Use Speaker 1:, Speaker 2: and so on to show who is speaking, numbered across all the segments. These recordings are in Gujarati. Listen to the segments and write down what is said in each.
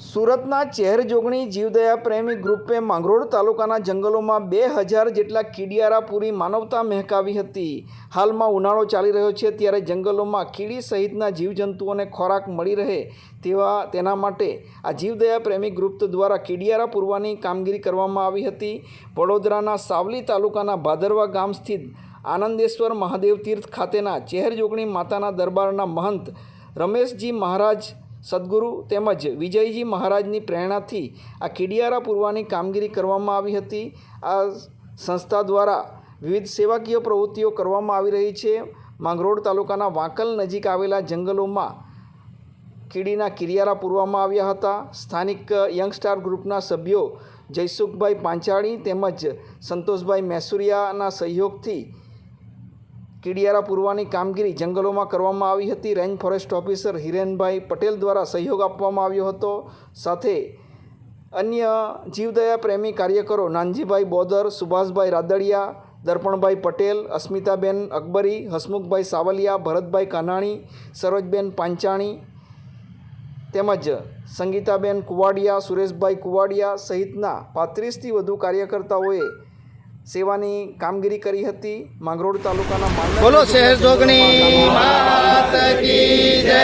Speaker 1: સુરતના ચહેર જોગણી જીવદયા પ્રેમી ગ્રુપે માંગરોળ તાલુકાના જંગલોમાં બે હજાર જેટલા કીડિયારા પૂરી માનવતા મહેકાવી હતી. હાલમાં ઉનાળો ચાલી રહ્યો છે ત્યારે જંગલોમાં કીડી સહિતના જીવજંતુઓને ખોરાક મળી રહે તેવા તેના માટે આ જીવદયા પ્રેમી ગ્રુપ દ્વારા કીડિયારા પૂરવાની કામગીરી કરવામાં આવી હતી. વડોદરાના સાવલી તાલુકાના ભાદરવા ગામ સ્થિત આનંદેશ્વર મહાદેવ તીર્થ ખાતેના ચહેર જોગણી માતાના દરબારના મહંત રમેશજી મહારાજ સદગુરુ તેમજ વિજયજી મહારાજની પ્રેરણાથી આ કીડિયારા પૂરવાની કામગીરી કરવામાં આવી હતી. આ સંસ્થા દ્વારા વિવિધ સેવાકીય પ્રવૃત્તિઓ કરવામાં આવી રહી છે. માંગરોળ તાલુકાના વાંકલ નજીક આવેલા જંગલોમાં કીડીના કિરિયારા પૂરવામાં આવ્યા હતા. સ્થાનિક યંગસ્ટાર ગ્રુપના સભ્યો જયસુખભાઈ પાંચાળી તેમજ સંતોષભાઈ મેસુરિયાના સહયોગથી કીડિયારા પૂરવાની કામગીરી જંગલોમાં કરવામાં આવી હતી. Range forest officer Hirenbhai Patel દ્વારા સહયોગ આપવામાં આવ્યો હતો. સાથે અન્ય જીવદયા પ્રેમી કાર્યકરો નાનજીભાઈ બોદર, સુભાષભાઈ રાદડિયા, દર્પણભાઈ પટેલ, અસ્મિતાબેન અકબરી, હસમુખભાઈ સાવલિયા, ભરતભાઈ કાનાણી, સરોજબેન પાંચાણી તેમજ સંગીતાબેન કુવાડિયા, સુરેશભાઈ કુવાડિયા સહિતના પાંત્રીસથી વધુ કાર્યકર્તાઓએ સેવાની કામગીરી કરી હતી માંગરોળ તાલુકાના
Speaker 2: બોલો શહેર જોગણી માત કી જય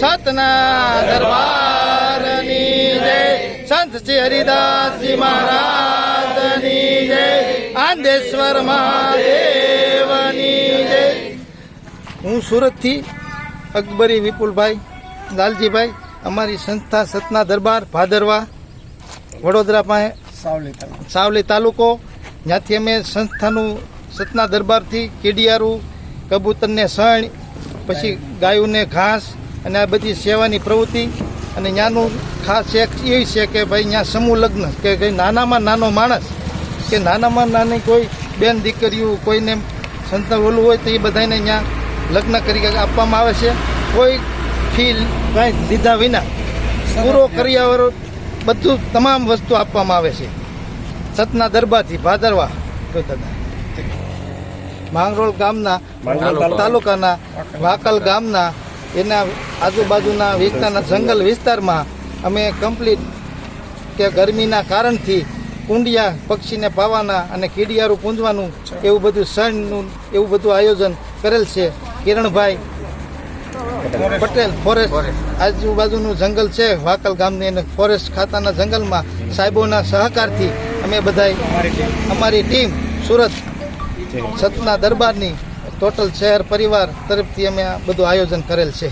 Speaker 2: સતના દરબારની જય સંત શ્રી હરિદાસજી મહારાજની જય આંદેશ્વર મહાદેવની જય. હું સુરતથી અકબરી વિપુલભાઈ લાલજીભાઈ અમારી સંસ્થા સતના દરબાર ભાદરવા વડોદરા પાસે સાવલી તાલુકો. જ્યાંથી અમે સંસ્થાનું સતના દરબારથી કેડિયારું કબૂતરને સણ પછી ગાયોને ઘાસ અને આ બધી સેવાની પ્રવૃત્તિ. અને ત્યાંનું ખાસ એક એ છે કે ભાઈ ત્યાં સમૂહ લગ્ન કે કઈ નાનામાં નાનો માણસ કે નાનામાં નાની કોઈ બેન દીકરીઓ કોઈને સંતાન ઓલું હોય તો એ બધાને ત્યાં લગ્ન કરી આપવામાં આવે છે. કોઈ ફી કાંઈ લીધા વિના. પૂરો કર્યા બધું તમામ વસ્તુ આપવામાં આવે છે. સતના દરબારથી ભાદરવા. તો દાદા માંગરોળ ગામના તાલુકાના વાકલ ગામના એના આજુબાજુના વિસ્તારના જંગલ વિસ્તારમાં અમે કમ્પ્લીટ કે ગરમીના કારણથી કુંડિયા પક્ષીને પાવાના અને કીડિયારું પૂંજવાનું એવું બધું સણનું એવું બધું આયોજન કરેલ છે. કિરણભાઈ પટેલ ફોરેસ્ટ આજુબાજુનું જંગલ છે. વાકલ ગામની અને ફોરેસ્ટ ખાતાના જંગલમાં સાહેબોના સહકારથી અમે બધાય અમારી ટીમ સુરત સતના દરબારની ટોટલ શહેર પરિવાર તરફથી અમે આ બધું આયોજન કરેલ છે.